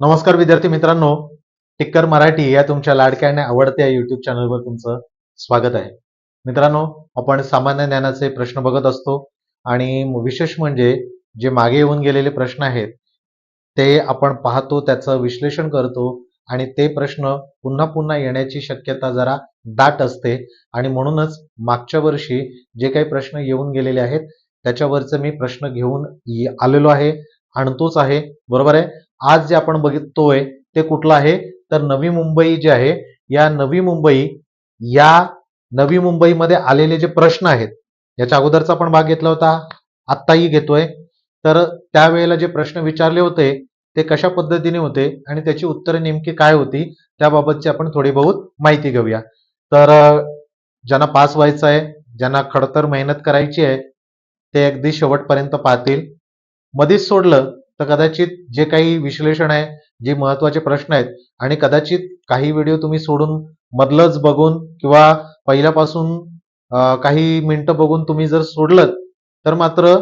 नमस्कार विद्यार्थी मित्रांनो टिक्कर मराठी या तुमच्या लाडक्या आणि आवडत्या युट्यूब चॅनलवर तुमचं स्वागत आहे. मित्रांनो आपण सामान्य ज्ञानाचे प्रश्न बघत असतो आणि विशेष म्हणजे जे मागे येऊन गेलेले प्रश्न आहेत ते आपण पाहतो त्याचं विश्लेषण करतो आणि ते प्रश्न पुन्हा पुन्हा येण्याची शक्यता जरा दाट असते आणि म्हणूनच मागच्या वर्षी जे काही प्रश्न येऊन गेलेले आहेत त्याच्यावरचे मी प्रश्न घेऊन आलेलो आहे आणतोच आहे. बरोबर आहे? आज जे आपण बघितोय ते कुठलं आहे? तर नवी मुंबई जे आहे या नवी मुंबई या नवी मुंबईमध्ये आलेले जे प्रश्न आहेत याच्या अगोदरचा आपण भाग घेतला होता आत्ताही घेतोय. तर त्यावेळेला जे प्रश्न विचारले होते ते कशा पद्धतीने होते आणि त्याची उत्तरे नेमकी काय होती त्याबाबतची आपण थोडी बहुत माहिती घेऊया. तर ज्यांना पास व्हायचं आहे ज्यांना खडतर मेहनत करायची आहे ते अगदी शेवटपर्यंत पाहतील. मध्येच सोडलं तर कदाचित जे काही विश्लेषण आहे जे महत्त्वाचे प्रश्न आहेत आणि कदाचित काही व्हिडिओ तुम्ही सोडून मधलंच बघून किंवा पहिल्यापासून काही मिनिटं बघून तुम्ही जर सोडलं तर मात्र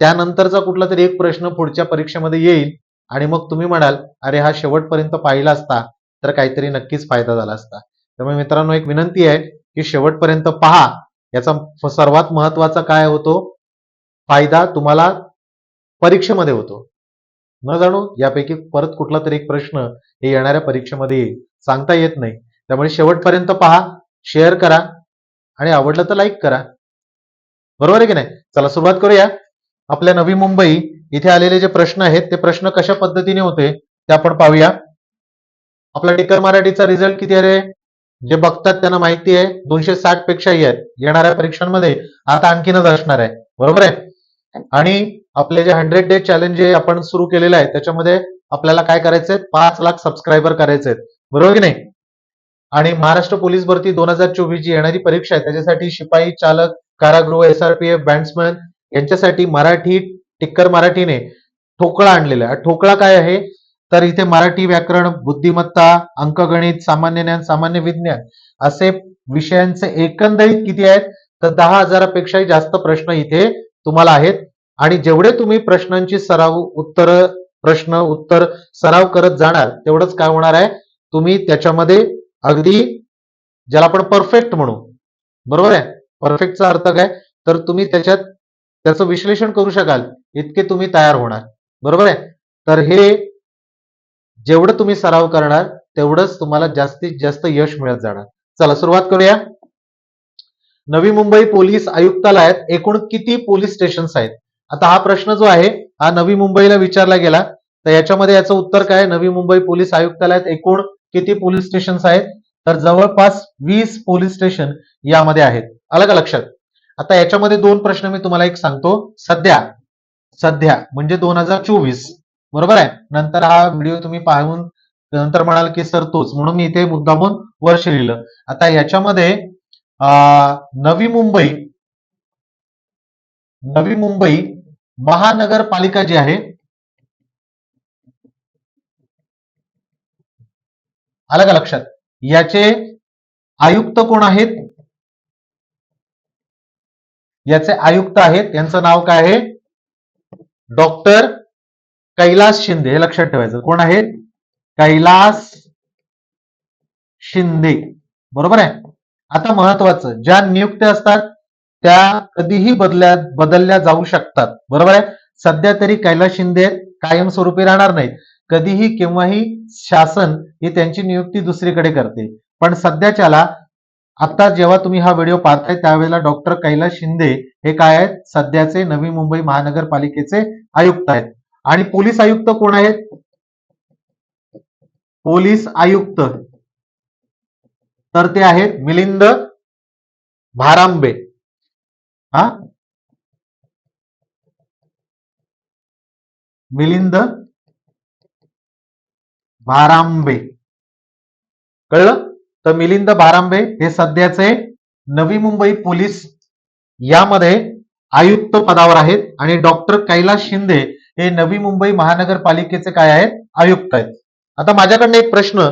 त्यानंतरचा कुठला तरी एक प्रश्न पुढच्या परीक्षेमध्ये येईल आणि मग तुम्ही म्हणाल अरे हा शेवटपर्यंत पाहिला असता तर काहीतरी नक्कीच फायदा झाला असता. त्यामुळे मित्रांनो एक विनंती आहे की शेवटपर्यंत पहा याचा सर्वात महत्त्वाचा काय होतो? फायदा तुम्हाला परीक्षेमध्ये होतो. न जाणू यापैकी परत कुठला तरी एक प्रश्न हे येणाऱ्या परीक्षेमध्ये येईल सांगता येत नाही. त्यामुळे शेवटपर्यंत पहा शेअर करा आणि आवडलं तर लाईक करा. बरोबर आहे की नाही? चला सुरुवात करूया. आपल्या नवी मुंबई इथे आलेले जे प्रश्न आहेत ते प्रश्न कशा पद्धतीने होते ते आपण पाहूया. आपला टिकर मराठीचा रिझल्ट किती आहे रे? जे बघतात त्यांना माहिती आहे दोनशे साठ पेक्षाही आहेत. येणाऱ्या परीक्षांमध्ये आता आणखीनच असणार आहे. बरोबर आहे? आणि आपले जे हंड्रेड डे चॅलेंज जे आपण सुरू केलेलं आहे त्याच्यामध्ये आपल्याला काय करायचंय? पाच लाख सबस्क्रायबर करायचे आहेत. बरोबर की नाही? आणि महाराष्ट्र पोलीस भरती दोन हजार चोवीस जी येणारी परीक्षा आहे. त्याच्यासाठी शिपाई चालक कारागृह एसआरपीएफ बँड्समॅन यांच्यासाठी मराठी टिक्कर मराठीने ठोकळा आणलेला आहे. ठोकळा काय आहे? तर इथे मराठी व्याकरण बुद्धिमत्ता अंकगणित सामान्य ज्ञान सामान्य विज्ञान असे विषयांचे एकंदरीत किती आहेत? तर दहा हजारापेक्षाही जास्त प्रश्न इथे तुम्हाला आहेत. आणि जेवढे तुम्ही प्रश्नांची सराव उत्तर प्रश्न उत्तर सराव करत जाणार तेवढंच काय होणार आहे? तुम्ही त्याच्यामध्ये अगदी ज्याला आपण परफेक्ट म्हणू. बरोबर आहे? परफेक्टचा अर्थ काय? तर तुम्ही त्याच्यात त्याचं विश्लेषण करू शकाल. इतके तुम्ही तयार होणार. बरोबर आहे? तर हे जेवढं तुम्ही सराव करणार तेवढंच तुम्हाला जास्तीत जास्त यश मिळत जाणार. चला सुरुवात करूया. नवी मुंबई पोलीस आयुक्तालयात एकूण किती पोलीस स्टेशन्स आहेत? आता हा प्रश्न जो आहे हा नवी मुंबईला विचारला गेला. तर याच्यामध्ये याचं उत्तर काय? आहे? नवी मुंबई पोलीस आयुक्तालयात एकूण किती पोलीस स्टेशन्स आहेत? तर जवळपास वीस पोलीस स्टेशन यामध्ये आहेत. आलं का लक्षात? आता याच्यामध्ये दोन प्रश्न मी तुम्हाला एक सांगतो. सध्या सध्या म्हणजे दोन हजार चोवीस बरोबर आहे? नंतर हा व्हिडिओ तुम्ही पाहून नंतर म्हणाल की सर तोच. म्हणून मी इथे मुद्दामून वर्ष लिहिलं. आता याच्यामध्ये नवी मुंबई नवी मुंबई महानगरपालिका जी आहे आलं का लक्षात? याचे आयुक्त कोण आहेत? याचे आयुक्त आहेत यांचं नाव काय आहे? डॉक्टर कैलास शिंदे हे लक्षात ठेवायचं. कोण आहेत? कैलास शिंदे. बरोबर आहे? आता महत्वाचं ज्या नियुक्त्या असतात त्या कधीही बदल्या बदलल्या जाऊ शकतात. बरोबर आहे? सध्या तरी कैलास शिंदे कायमस्वरूपी राहणार नाहीत. कधीही केव्हाही शासन ही त्यांची नियुक्ती दुसरीकडे करते. पण सध्याच्याला आता जेव्हा तुम्ही हा व्हिडिओ पाहताय त्यावेळेला डॉक्टर कैलास शिंदे हे काय आहेत? सध्याचे नवी मुंबई महानगरपालिकेचे आयुक्त आहेत. आणि पोलीस आयुक्त कोण आहेत? पोलीस आयुक्त. तर ते आहेत मिलिंद भारांबे. हा? मिलिंद भारांबे कळलं? तर मिलिंद भारांबे हे सध्याचे नवी मुंबई पोलीस यामध्ये आयुक्त पदावर आहेत आणि डॉक्टर कैलास शिंदे हे नवी मुंबई महानगरपालिकेचे काय आहेत? आयुक्त आहेत. आता माझ्याकडनं एक प्रश्न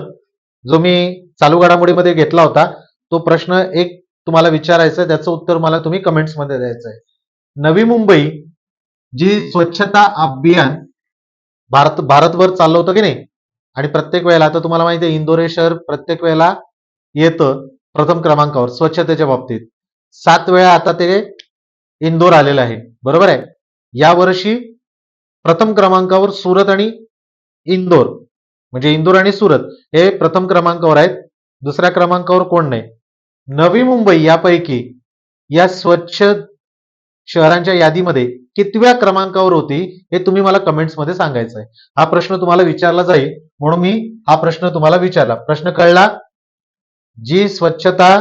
जो मी चालू घडामोडीमध्ये घेतला होता तो प्रश्न एक तुम्हाला विचारायचं त्याचं उत्तर मला तुम्ही कमेंट्समध्ये द्यायचं आहे नवी मुंबई जी स्वच्छता अभियान भारत भारतभर चाललं होतं की नाही? आणि प्रत्येक वेळेला आता तुम्हाला माहिती आहे इंदोर हे शहर प्रत्येक वेळेला येतं प्रथम क्रमांकावर स्वच्छतेच्या बाबतीत. सात वेळा आता ते इंदोर आलेलं आहे. बरोबर आहे? यावर्षी प्रथम क्रमांकावर सुरत आणि इंदोर. म्हणजे इंदोर आणि सुरत हे प्रथम क्रमांकावर आहेत. दुसऱ्या क्रमांकावर कोण नाही? नवी मुंबई यापैकी या स्वच्छ शहरांच्या यादीमध्ये कितव्या क्रमांकावर होती हे तुम्ही मला कमेंट्समध्ये सांगायचं आहे हा प्रश्न तुम्हाला विचारला जाईल म्हणून मी हा प्रश्न तुम्हाला विचारला. प्रश्न कळला? जी स्वच्छता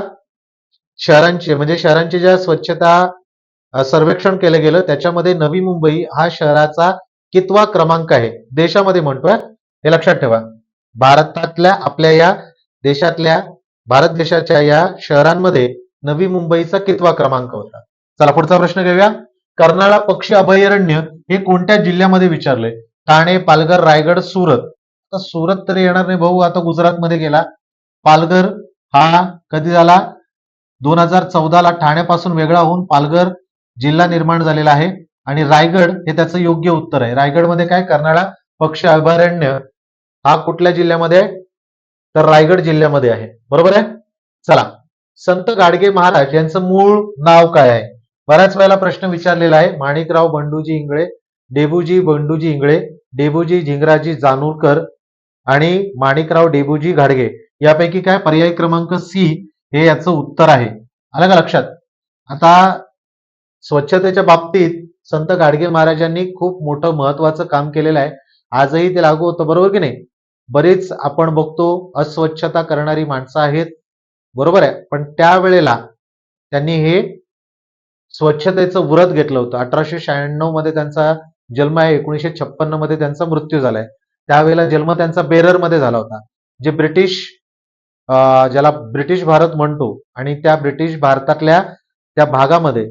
शहरांची म्हणजे शहरांची ज्या स्वच्छता सर्वेक्षण केलं गेलं त्याच्यामध्ये नवी मुंबई हा शहराचा कितवा क्रमांक आहे? देशामध्ये म्हणतोय हे लक्षात ठेवा. भारतातल्या आपल्या या देशातल्या भारत देशाच्या या शहरांमध्ये नवी मुंबईचा कितवा क्रमांक होता? चला पुढचा प्रश्न घेऊया. कर्नाळा पक्षी अभयारण्य हे कोणत्या जिल्ह्यामध्ये विचारले? ठाणे पालघर रायगड सुरत. आता सुरत तरी येणार नाही भाऊ आता गुजरातमध्ये गेला. पालघर हा कधी झाला? दोन हजार चौदाला ठाण्यापासून वेगळा होऊन पालघर जिल्हा निर्माण झालेला आहे. आणि रायगड हे त्याचं योग्य उत्तर आहे. रायगडमध्ये काय? कर्नाळा पक्षी अभयारण्य हा कुठल्या जिल्ह्यामध्ये? तर रायगड जिल्ह्यामध्ये आहे. बरोबर आहे? चला. संत गाडगे महाराज यांचं मूळ नाव काय आहे? बऱ्याच वेळेला प्रश्न विचारलेला आहे. माणिकराव बंडूजी इंगळे डेबूजी बंडूजी इंगळे डेबूजी झिंगराजी जानूरकर आणि माणिकराव डेबूजी घाडगे यापैकी काय पर्याय क्रमांक सी हे याचं उत्तर आहे. आलं का लक्षात? आता स्वच्छतेच्या बाबतीत संत गाडगे महाराजांनी खूप मोठं महत्वाचं काम केलेलं आहे. आजही ते लागू होतं. बरोबर की नाही? बरेच आपण बघतो अस्वच्छता करणारी माणसं आहेत. बरोबर आहे. पण त्यावेळेला त्यांनी हे स्वच्छतेचं व्रत घेतलं होतं. अठराशे शहाण्णवमध्ये त्यांचा जन्म आहे. एकोणीशे छप्पन्नमध्ये त्यांचा मृत्यू झालाय. त्यावेळेला जन्म त्यांचा बेररमध्ये झाला होता. जे ब्रिटिश ज्याला ब्रिटिश भारत म्हणतो आणि त्या ब्रिटिश भारतातल्या त्या भागामध्ये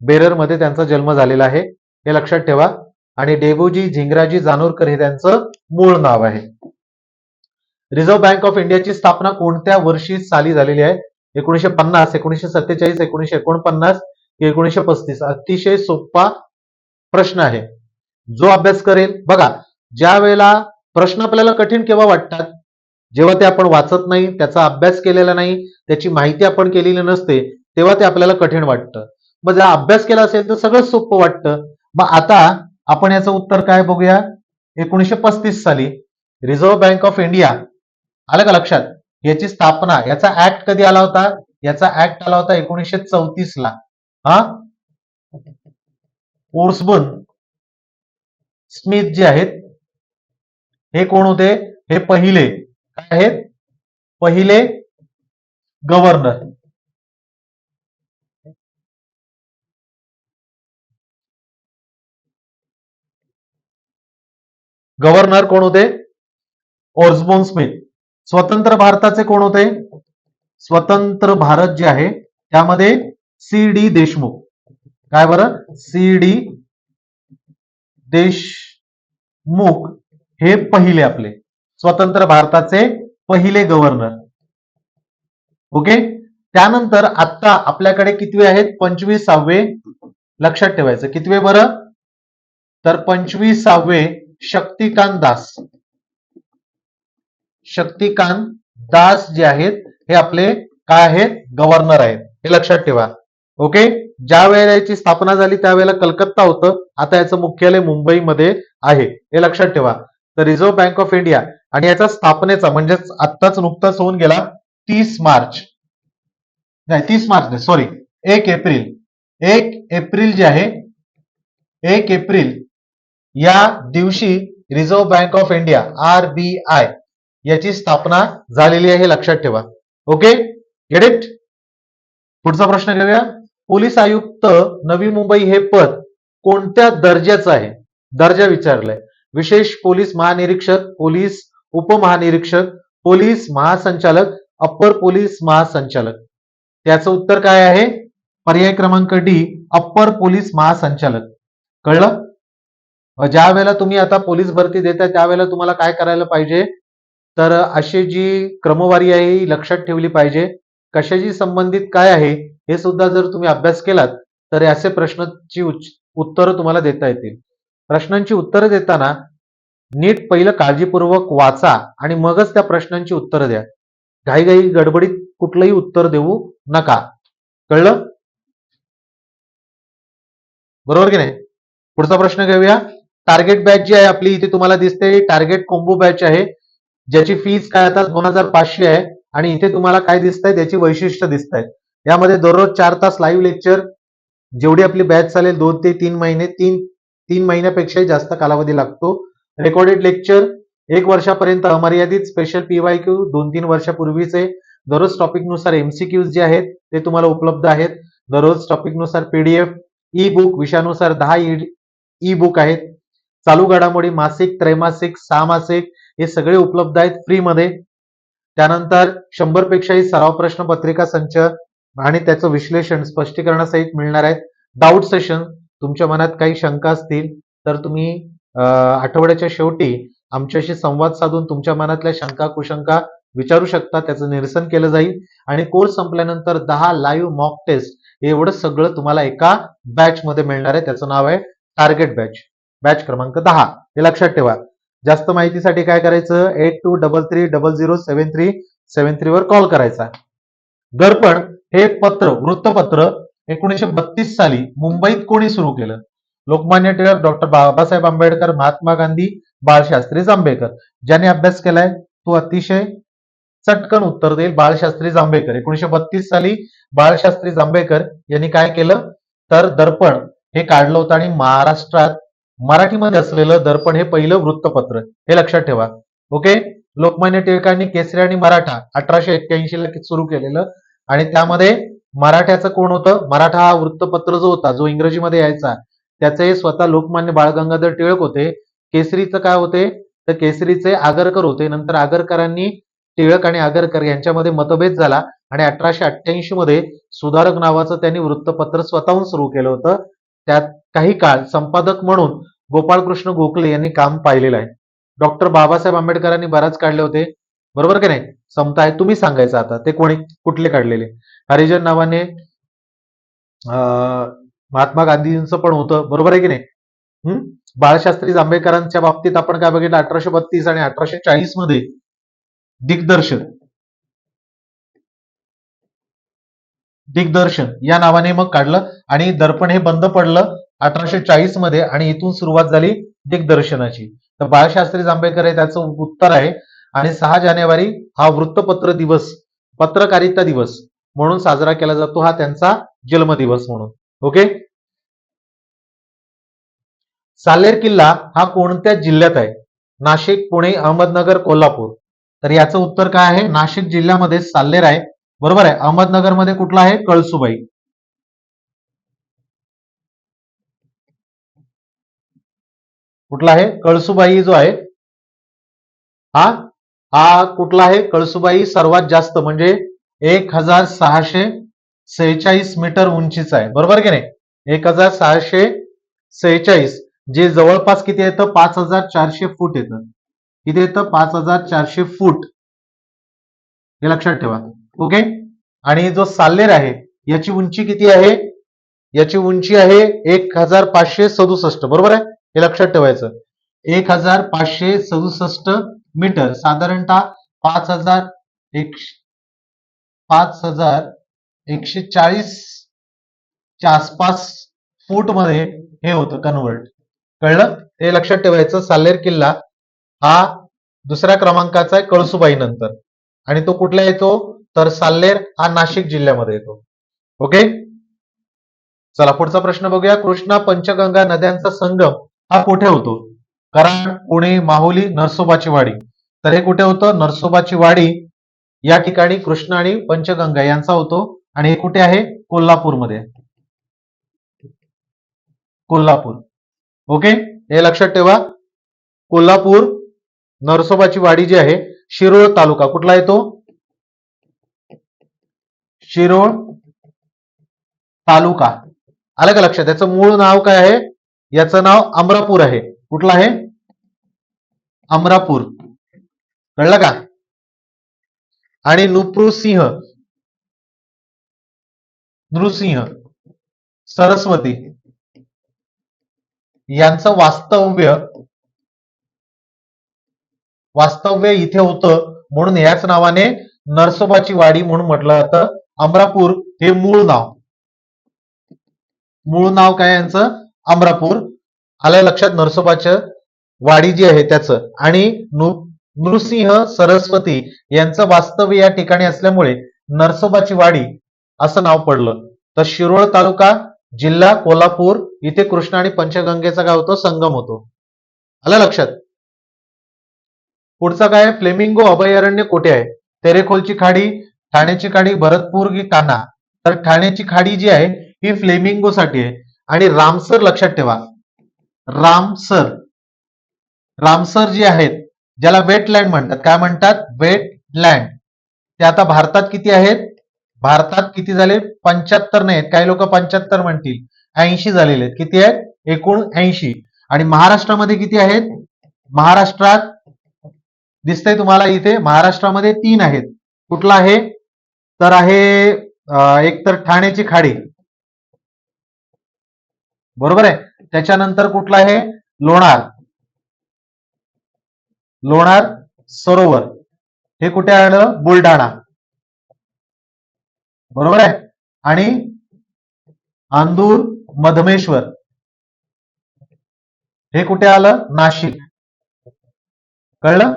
बेररमध्ये त्यांचा जन्म झालेला आहे. हे लक्षात ठेवा. आणि डेबूजी झिंगराजी जानोरकर हे त्यांचं मूळ नाव आहे. रिझर्व्ह बँक ऑफ इंडियाची स्थापना कोणत्या वर्षी साली झालेली आहे? एकोणीशे पन्नास एकोणीशे सत्तेचाळीस एकोणीशे एकोणपन्नास एकोणीशे पस्तीस. अतिशय सोपा प्रश्न आहे. जो अभ्यास करेल बघा ज्या वेळेला प्रश्न आपल्याला कठीण केव्हा वाटतात? जेव्हा ते आपण वाचत नाही त्याचा अभ्यास केलेला नाही त्याची माहिती आपण केलेली नसते तेव्हा ते आपल्याला कठीण वाटतं. मग जर अभ्यास केला असेल तर सगळं सोपं वाटतं. मग आता आपण याचं उत्तर काय बघूया? एकोणीशे पस्तीस साली रिझर्व्ह बँक ऑफ इंडिया आलं का लक्षात? याची स्थापना याचा ऍक्ट कधी आला होता? याचा ऍक्ट आला होता एकोणीसशे चौतीस ला हा? ओर्सबन स्मिथ जे आहेत हे कोण होते? हे पहिले. काय आहेत? पहिले गव्हर्नर गव्हर्नर कोण होते? Osborne Smith. स्वतंत्र भारताचे कोण होते? स्वतंत्र भारत जे आहे त्यामध्ये सी डी देशमुख. काय बरं? सी डी देशमुख हे पहिले आपले. स्वतंत्र भारताचे पहिले गव्हर्नर ओके? त्यानंतर आता आपल्याकडे कितवे आहेत? पंचवीसावे लक्षात ठेवायचं. कितवे बरं? तर पंचवीसावे शक्तिकांत दास. शक्तिकांत दास जे आहेत हे आपले काय आहेत? गव्हर्नर आहेत. हे लक्षात ठेवा. ओके ज्या वेळेला याची स्थापना झाली त्यावेळेला कलकत्ता होतं. आता याचं मुख्यालय मुंबईमध्ये आहे. हे लक्षात ठेवा. तर रिझर्व्ह बँक ऑफ इंडिया आणि याचा स्थापनेचा म्हणजेच आत्ताच नुकताच होऊन गेला तीस मार्च. नाही तीस मार्च नाही सॉरी एक एप्रिल. एक एप्रिल जे आहे एक एप्रिल या दिवशी reserve bank of India R B I याची स्थापना झालेली आहे हे लक्षात ठेवा. ओके गेट इट पुढचा प्रश्न घेऊया. पोलीस आयुक्त नवी मुंबई हे पद कोणत्या दर्जाचं आहे? दर्जा विचारलाय. विशेष पोलीस महानिरीक्षक पोलीस उपमहानिरीक्षक पोलीस महासंचालक अप्पर पोलीस महासंचालक. त्याचं उत्तर काय आहे? पर्याय क्रमांक डी अप्पर पोलीस महासंचालक. कळलं? ज्या वेळेला तुम्ही आता पोलीस भरती देताय त्यावेळेला तुम्हाला काय करायला पाहिजे? तर अशी जी क्रमवारी आहे ही लक्षात ठेवली पाहिजे. कशाशी संबंधित काय आहे हे सुद्धा जर तुम्ही अभ्यास केलात तर असे प्रश्नांची उत्तरं तुम्हाला देता येतील. प्रश्नांची उत्तरं देताना नीट पहिलं काळजीपूर्वक वाचा आणि मगच त्या प्रश्नांची उत्तरं द्या. घाईघाई गडबडीत कुठलंही उत्तर देऊ नका. कळलं? बरोबर की नाही? पुढचा प्रश्न घेऊया. टार्गेट बॅच जी आहे आपली इथे तुम्हाला दिसते टार्गेट कोंबो बॅच आहे. ज्याची फीज काय आता दोन हजार पाचशे आहे आणि इथे तुम्हाला काय दिसत आहे त्याची वैशिष्ट्य दिसत आहेत यामध्ये दररोज चार तास लाईव्ह लेक्चर जेवढी आपली बॅच चालेल दोन ते तीन महिने तीन तीन महिन्यापेक्षाही जास्त कालावधी लागतो. रेकॉर्डेड लेक्चर एक वर्षापर्यंत अमर्यादित स्पेशल पीवाय क्यू दोन तीन वर्षापूर्वीचे दररोज टॉपिकनुसार एमसीक्यूज जे आहेत ते तुम्हाला उपलब्ध आहेत. दररोज टॉपिकनुसार पीडीएफ ई बुक विषयानुसार दहा e-, ई बुक आहेत. चालू घडामोडी मासिक त्रैमासिक सहामासिक हे सगळे उपलब्ध आहेत फ्रीमध्ये. त्यानंतर शंभरपेक्षाही सराव प्रश्न पत्रिका संच आणि त्याचं विश्लेषण स्पष्टीकरणासहित मिळणार आहेत डाऊट सेशन तुमच्या मनात काही शंका असतील तर तुम्ही आठवड्याच्या शेवटी आमच्याशी संवाद साधून तुमच्या मनातल्या शंका कुशंका विचारू शकता त्याचं निरसन केलं जाईल. आणि कोर्स संपल्यानंतर दहा लाईव्ह मॉक टेस्ट एवढं सगळं तुम्हाला एका बॅच मध्ये मिळणार आहे. त्याचं नाव आहे टार्गेट बॅच बॅच क्रमांक दहा. हे लक्षात ठेवा. जास्त माहितीसाठी काय करायचं? Eight two double three double zero seven three seven three वर कॉल करायचा. दर्पण हे पत्र वृत्तपत्र एकोणीशे बत्तीस साली मुंबईत कोणी सुरू केलं? लोकमान्य टिळक डॉक्टर बाबासाहेब आंबेडकर महात्मा गांधी बाळशास्त्री जांभेकर. ज्याने अभ्यास केलाय तो अतिशय चटकन उत्तर देईल बाळशास्त्री जांभेकर. एकोणीशे बत्तीस साली बाळशास्त्री जांभेकर यांनी काय केलं? तर दर्पण हे काढलं होतं आणि महाराष्ट्रात मराठीमध्ये असलेलं दर्पण हे पहिलं वृत्तपत्र. हे लक्षात ठेवा. ओके लोकमान्य टिळकांनी केसरी आणि मराठा अठराशे एक्क्याऐंशी ला सुरू केलेलं आणि त्यामध्ये मराठ्याचं कोण होतं? मराठा हा वृत्तपत्र जो होता जो इंग्रजीमध्ये यायचा त्याचे स्वतः लोकमान्य बाळ गंगाधर टिळक होते. केसरीचं काय होते? तर केसरीचे आगरकर होते. नंतर आगरकरांनी टिळक आणि आगरकर यांच्यामध्ये मतभेद झाला आणि अठराशे अठ्ठ्याऐंशी मध्ये सुधारक नावाचं त्यांनी वृत्तपत्र स्वतःहून सुरू केलं होतं. त्यात काही काळ संपादक म्हणून गोपाळकृष्ण गोखले यांनी काम पाहिलेलं आहे. डॉक्टर बाबासाहेब आंबेडकरांनी बराच काढले होते. बरोबर की नाही? समता आहे तुम्ही सांगायचं आता. ते कोणी? कुठले काढलेले? हरिजन नावाने महात्मा गांधीजींचं पण होतं. बरोबर आहे की नाही? हम्म बाळशास्त्री जांभेकरांच्या बाबतीत आपण काय बघितलं? अठराशे बत्तीस आणि अठराशे चाळीसमध्ये दिग्दर्शन दिग्दर्शन या नावाने मग काढलं आणि दर्पण हे बंद पडलं अठराशे चाळीसमध्ये आणि इथून सुरुवात झाली दिग्दर्शनाची. तर बाळशास्त्री जांभेकर हे त्याचं उत्तर आहे आणि सहा जानेवारी हा वृत्तपत्र दिवस पत्रकारिता दिवस म्हणून साजरा केला जातो. हा त्यांचा जन्मदिवस म्हणून. ओके? सालेर किल्ला हा कोणत्या जिल्ह्यात आहे? नाशिक पुणे अहमदनगर कोल्हापूर. तर याचं उत्तर काय आहे? नाशिक जिल्ह्यामध्ये साल्लेर आहे. बरोबर आहे. अहमदनगरमध्ये कुठला आहे? कळसुबाई. कुठला आहे? कळसुबाई जो आहे हा हा कुठला आहे? कळसुबाई सर्वात जास्त म्हणजे एक हजार सहाशे सेहेचाळीस मीटर उंचीचा आहे. बरोबर की नाही? एक हजार सहाशे सेहेचाळीस जे जवळपास किती येतं? पाच हजार चारशे फूट येतं. किती येतं? पाच हजार चारशे फूट. हे लक्षात ठेवा. ओके? आणि जो साल्लेर आहे याची उंची किती आहे? याची उंची आहे एक हजार पाचशे सदुसष्ट. बरोबर आहे? हे लक्षात ठेवायचं. एक हजार पाचशे सदुसष्ट मीटर साधारणतः पाच हजार एक पाच हजार एकशे चाळीस च्या आसपास फूटमध्ये हे होतं कन्वर्ट कळलं? हे लक्षात ठेवायचं साल्लेर किल्ला हा दुसऱ्या क्रमांकाचा आहे कळसुबाई नंतर. आणि तो कुठला येतो? तर साल्लेर हा नाशिक जिल्ह्यामध्ये येतो. ओके चला पुढचा प्रश्न बघूया. कृष्णा पंचगंगा नद्यांचा संगम हा कुठे होतो? कराड पुणे माहुली नरसोबाची वाडी तर हे कुठे होतं? नरसोबाची वाडी या ठिकाणी कृष्णा आणि पंचगंगा यांचा होतो. आणि हे कुठे आहे? कोल्हापूरमध्ये. कोल्हापूर. ओके हे लक्षात ठेवा. कोल्हापूर नरसोबाची वाडी जी आहे शिरोळ तालुका कुठला येतो? शिरोळ तालुका. आलं का लक्षात? याचं मूळ नाव काय आहे? याचं नाव अमरापूर आहे. कुठलं आहे? अमरापूर. कळलं का? आणि नृसिंह नृसिंह सरस्वती. यांचं वास्तव्य वास्तव्य इथे होतं म्हणून याच नावाने नरसोबाची वाडी म्हणून म्हटलं जातं. अमरापूर हे मूळ नाव. मूळ नाव काय यांचं? अमरापूर. आलं लक्षात नरसोबाचं वाडी जी आहे त्याचं. आणि नृ- नृसिंह सरस्वती यांचं वास्तव्य या ठिकाणी असल्यामुळे नरसोबाची वाडी असं नाव पडलं. तर शिरोळ तालुका जिल्हा कोल्हापूर इथे कृष्णा आणि पंचगंगेचा काय होतो? संगम होतो. आलं लक्षात? पुढचं काय? फ्लेमिंगो अभयारण्य कुठे आहे? तेरेखोलची खाडी ठाण्याची खाडी भरतपूर की काना तर ठाण्याची खाडी जी आहे ही फ्लेमिंगोसाठी आहे. आणि रामसर लक्षात ठेवा. रामसर. रामसर जे आहेत ज्याला वेटलँड म्हणतात. काय म्हणतात? वेटलँड ते आता भारतात किती आहेत? भारतात किती झाले? पंच्याहत्तर नाही आहेत. काही लोक पंच्याहत्तर म्हणतील. ऐंशी झालेले आहेत. किती आहेत? एकूण ऐंशी. आणि महाराष्ट्रामध्ये किती आहेत? महाराष्ट्रात दिसतंय तुम्हाला इथे महाराष्ट्रामध्ये तीन आहेत. कुठला आहे? तर आहे एक तर ठाण्याची खाडी. बरोबर आहे? त्याच्यानंतर कुठला आहे? लोणार. लोणार सरोवर. हे कुठे आलं? बुलढाणा. बरोबर आहे? आणि आंदूर मधमेश्वर. हे कुठे आलं? नाशिक. कळलं?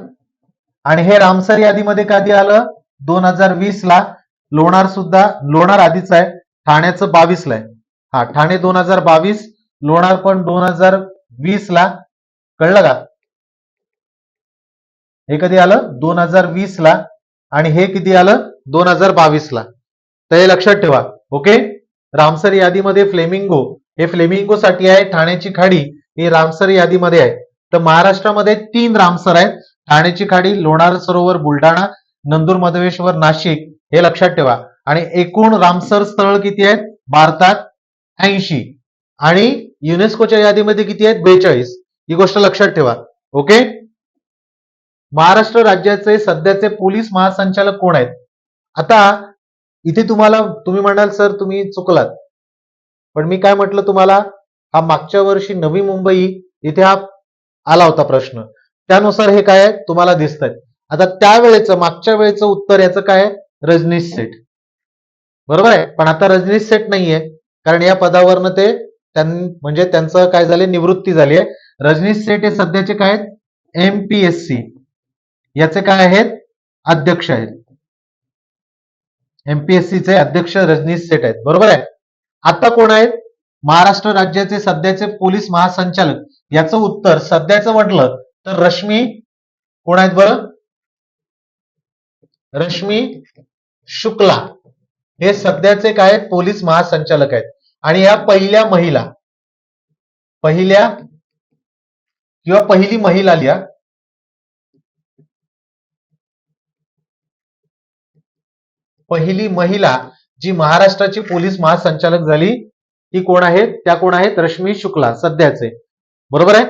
आणि हे रामसर यादीमध्ये कधी आलं? दोन हजार वीस ला लोणार सुद्धा लोणार आधीच आहे ठाण्याचं बावीसला आहे. हा ठाणे दोन हजार बावीस लोणार पण दोन हजार वीस ला कळलं का? हे कधी आलं? दोन हजार वीस ला आणि हे किती आलं? दोन हजार बावीस ला तर हे लक्षात ठेवा ओके? रामसर यादीमध्ये फ्लेमिंगो. हे फ्लेमिंगो साठी आहे ठाण्याची खाडी ही रामसर यादीमध्ये आहे. तर महाराष्ट्रामध्ये तीन रामसर आहेत. ठाण्याची खाडी लोणार सरोवर बुलढाणा नंदूर मधवेश्वर नाशिक हे लक्षात ठेवा. आणि एकूण रामसर स्थळ किती आहेत? भारतात ऐंशी. आणि युनेस्कोच्या यादीमध्ये किती आहेत? बेचाळीस. ही गोष्ट लक्षात ठेवा. ओके? महाराष्ट्र राज्याचे सध्याचे पोलीस महासंचालक कोण आहेत? आता इथे तुम्हाला तुम्ही म्हणाल सर तुम्ही चुकलात. पण मी काय म्हटलं तुम्हाला? हा मागच्या वर्षी नवी मुंबई इथे हा आला होता प्रश्न. त्यानुसार हे काय आहे तुम्हाला दिसत आहेत आता त्यावेळेचं मागच्या वेळेचं उत्तर याचं काय आहे? रजनीश सेठ. बरोबर आहे? पण आता रजनीश सेठ नाहीये. कारण या पदावरनं ते म्हणजे त्यांचं काय झाले निवृत्ती झाली आहे रजनीश सेठ हे सध्याचे काय आहेत? एमपीएससी याचे काय आहेत? अध्यक्ष आहेत. एमपीएससी चे अध्यक्ष रजनीश सेठ आहेत. बरोबर आहे? आता कोण आहेत? महाराष्ट्र राज्याचे सध्याचे पोलीस महासंचालक. याचं उत्तर सध्याचं म्हटलं तर रश्मी. कोण आहेत बरं? रश्मी शुक्ला. हे सध्याचे काय आहेत पोलीस महासंचालक आहेत. आणि या पहिल्या महिला पहिल्या किंवा पहिली महिला लिहा पहिली महिला जी महाराष्ट्राची पोलीस महासंचालक झाली ती कोण आहेत? त्या कोण आहेत? रश्मी शुक्ला सध्याचे. बरोबर आहे?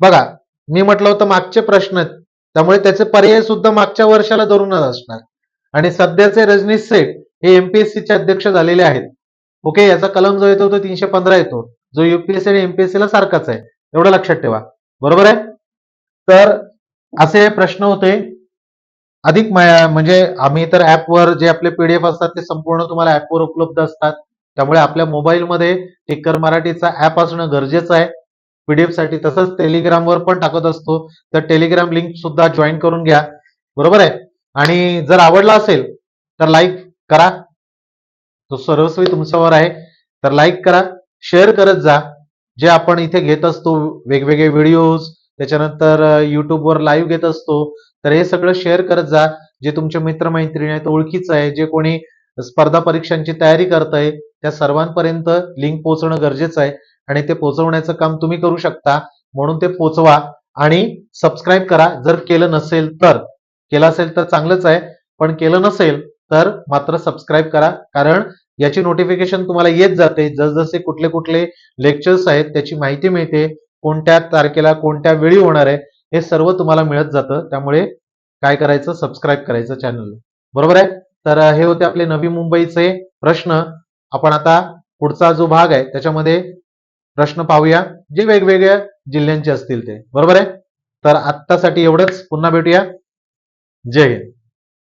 बघा मी म्हटलं होतं मागचे प्रश्न त्यामुळे त्याचे पर्याय सुद्धा मागच्या वर्षाला धरूनच असणार. आणि सध्याचे रजनीश सेठ हे एमपीएससी चे अध्यक्ष झालेले आहेत. ओके याचा कलम जो येतो तो तीनशे पंधरा येतो. जो युपीएससी आणि एमपीएससी ला सारखाच आहे. एवढं लक्षात ठेवा. बरोबर आहे? तर असे प्रश्न होते. अधिक म्हणजे आम्ही तर ऍपवर जे आपले पीडीएफ असतात ते संपूर्ण तुम्हाला ऍपवर उपलब्ध असतात. त्यामुळे आपल्या मोबाईलमध्ये टिक्कर मराठीचा ऍप असणं गरजेचं आहे. पीडीएफसाठी तसंच टेलिग्रामवर पण टाकत असतो. तर टेलिग्राम लिंक सुद्धा जॉईन करून घ्या. बरोबर आहे? आणि जर आवडला असेल तर लाईक करा. तो सर्वस्वी तुमच्यावर आहे तर लाईक करा. शेअर करत जा. जे आपण इथे घेत असतो वेगवेगळे व्हिडिओज त्याच्यानंतर युट्यूबवर लाईव्ह घेत असतो तर हे सगळं शेअर करत जा. जे तुमचे मित्रमैत्रिणी आहेत ओळखीचं आहे जे कोणी स्पर्धा परीक्षांची तयारी करत आहे त्या सर्वांपर्यंत लिंक पोहोचणं गरजेचं आहे. आणि ते पोहोचवण्याचं काम तुम्ही करू शकता. म्हणून ते पोचवा आणि सबस्क्राईब करा. जर केलं नसेल तर. केलं असेल तर चांगलंच आहे. पण केलं नसेल तर मात्र सबस्क्राईब करा. कारण याची नोटिफिकेशन तुम्हाला येत जाते. जसजसे कुठले कुठले लेक्चर्स आहेत त्याची माहिती मिळते. कोणत्या तारखेला कोणत्या वेळी होणार आहे हे सर्व तुम्हाला मिळत जातं. त्यामुळे काय करायचं? सबस्क्राईब करायचं चॅनल बरोबर आहे? तर हे होते आपले नवी मुंबईचे प्रश्न. आपण आता पुढचा जो भाग आहे त्याच्यामध्ये प्रश्न पाहूया. जे वेगवेगळ्या जिल्ह्यांचे असतील ते. बरोबर आहे? तर आत्तासाठी एवढंच. पुन्हा भेटूया. जय हिंद.